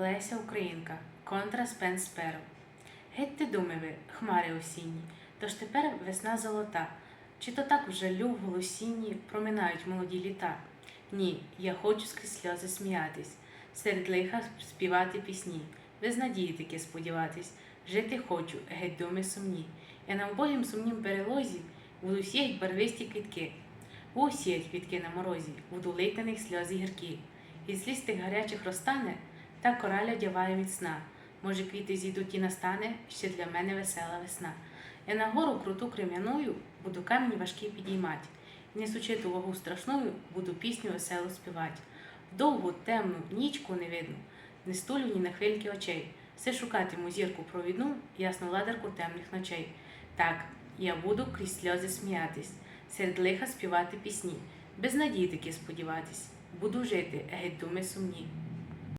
Леся Українка, контра Спенс Перо. Геть ти думи ви, хмари осінні, тож тепер весна золота. Чи то так в жалю голосінні проминають молоді літа? Ні, я хочу скрізь сльози сміятись, серед лиха співати пісні, без надії таки сподіватись, жити хочу, геть думи сумні. Я на вбогім сумнім перелозі буду сіять барвисті квітки, буду сіять квітки на морозі, буду лити них сльози гіркі. І сліз тих гарячих розтане, та кораля дяває міцна. Може, квіти зійдуть і настане ще для мене весела весна. Я на гору круту крем'яною буду камінь важкий підіймать, несучи ту вагу страшною, буду пісню веселу співать. Довгу темну нічку не видно, не стулю ні на хвильки очей. Все шукатиму зірку провідну, ясну ладерку темних ночей. Так, я буду крізь сльози сміятись, серед лиха співати пісні, без надії таки сподіватись, буду жити, геть думи сумні.